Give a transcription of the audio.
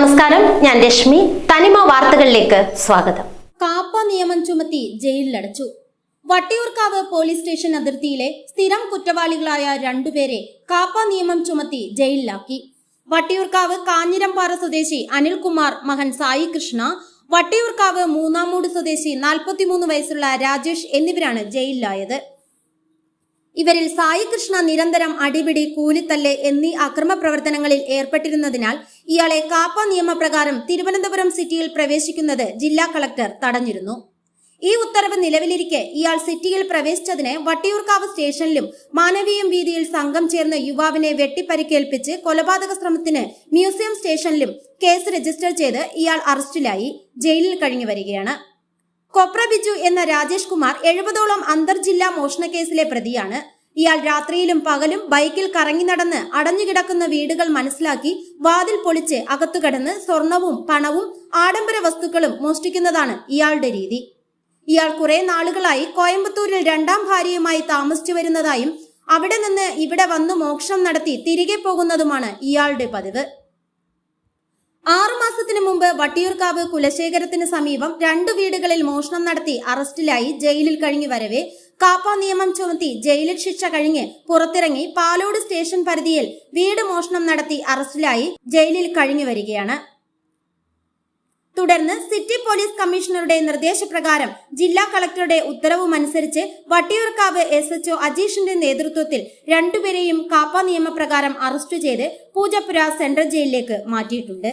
ഞാൻ രശ്മി. തനിമ വാർത്തകളിലേക്ക് സ്വാഗതം. കാപ്പ നിയമം ചുമത്തി ജയിലിലടച്ചു. വട്ടിയൂർക്കാവ് പോലീസ് സ്റ്റേഷൻ അതിർത്തിയിലെ സ്ഥിരം കുറ്റവാളികളായ രണ്ടുപേരെ കാപ്പ നിയമം ചുമത്തി ജയിലിലാക്കി. വട്ടിയൂർക്കാവ് കാഞ്ഞിരംപാറ സ്വദേശി അനിൽകുമാർ മകൻ സായി കൃഷ്ണ വട്ടിയൂർക്കാവ് മൂന്നാമൂട് സ്വദേശി നാൽപ്പത്തിമൂന്ന് വയസ്സുള്ള രാജേഷ് എന്നിവരാണ് ജയിലിലായത്. ഇവരിൽ സായി കൃഷ്ണ നിരന്തരം അടിപിടി കൂലിത്തല്ല് എന്നീ അക്രമ പ്രവർത്തനങ്ങളിൽ ഏർപ്പെട്ടിരുന്നതിനാൽ ഇയാളെ കാപ്പ നിയമപ്രകാരം തിരുവനന്തപുരം സിറ്റിയിൽ പ്രവേശിക്കുന്നത് ജില്ലാ കളക്ടർ തടഞ്ഞിരുന്നു. ഈ ഉത്തരവ് നിലവിലിരിക്കെ ഇയാൾ സിറ്റിയിൽ പ്രവേശിച്ചതിന് വട്ടിയൂർക്കാവ് സ്റ്റേഷനിലും മാനവീയം വീതിയിൽ സംഘം ചേർന്ന് യുവാവിനെ വെട്ടിപ്പരിക്കേൽപ്പിച്ച് കൊലപാതക ശ്രമത്തിന് മ്യൂസിയം സ്റ്റേഷനിലും കേസ് രജിസ്റ്റർ ചെയ്ത് ഇയാൾ അറസ്റ്റിലായി. ജയിലിൽ കഴിഞ്ഞു വരികയാണ്. കൊപ്ര ബിജു എന്ന രാജേഷ് കുമാർ എഴുപതോളം അന്തർജില്ലാ മോഷണക്കേസിലെ പ്രതിയാണ്. ഇയാൾ രാത്രിയിലും പകലും ബൈക്കിൽ കറങ്ങി നടന്ന് അടഞ്ഞുകിടക്കുന്ന വീടുകൾ മനസ്സിലാക്കി വാതിൽ പൊളിച്ച് അകത്തുകടന്ന് സ്വർണവും പണവും ആഡംബര വസ്തുക്കളും മോഷ്ടിക്കുന്നതാണ് ഇയാളുടെ രീതി. ഇയാൾ കുറെ നാളുകളായി കോയമ്പത്തൂരിൽ രണ്ടാം ഭാര്യയുമായി താമസിച്ചു വരുന്നതായും അവിടെ നിന്ന് ഇവിടെ വന്ന് മോക്ഷം നടത്തി തിരികെ പോകുന്നതുമാണ് ഇയാളുടെ പതിവ്. ആറുമാസത്തിനു മുമ്പ് വട്ടിയൂർക്കാവ് കുലശേഖരത്തിന് സമീപം രണ്ടു വീടുകളിൽ മോഷണം നടത്തി അറസ്റ്റിലായി ജയിലിൽ കഴിഞ്ഞു വരവെ കാപ്പ നിയമം ചുമത്തി ജയിലിൽ ശിക്ഷ കഴിഞ്ഞ് പുറത്തിറങ്ങി പാലോട് സ്റ്റേഷൻ പരിധിയിൽ വീട് മോഷണം നടത്തി അറസ്റ്റിലായി ജയിലിൽ കഴിഞ്ഞു വരികയാണ്. തുടർന്ന് സിറ്റി പോലീസ് കമ്മീഷണറുടെ നിർദ്ദേശപ്രകാരം ജില്ലാ കളക്ടറുടെ ഉത്തരവുമനുസരിച്ച് വട്ടിയൂർക്കാവ് എസ് എച്ച്ഒ അജീഷിന്റെ നേതൃത്വത്തിൽ രണ്ടുപേരെയും കാപ്പ നിയമപ്രകാരം അറസ്റ്റ് ചെയ്ത് പൂജപ്പുര സെൻട്രൽ ജയിലിലേക്ക് മാറ്റിയിട്ടുണ്ട്.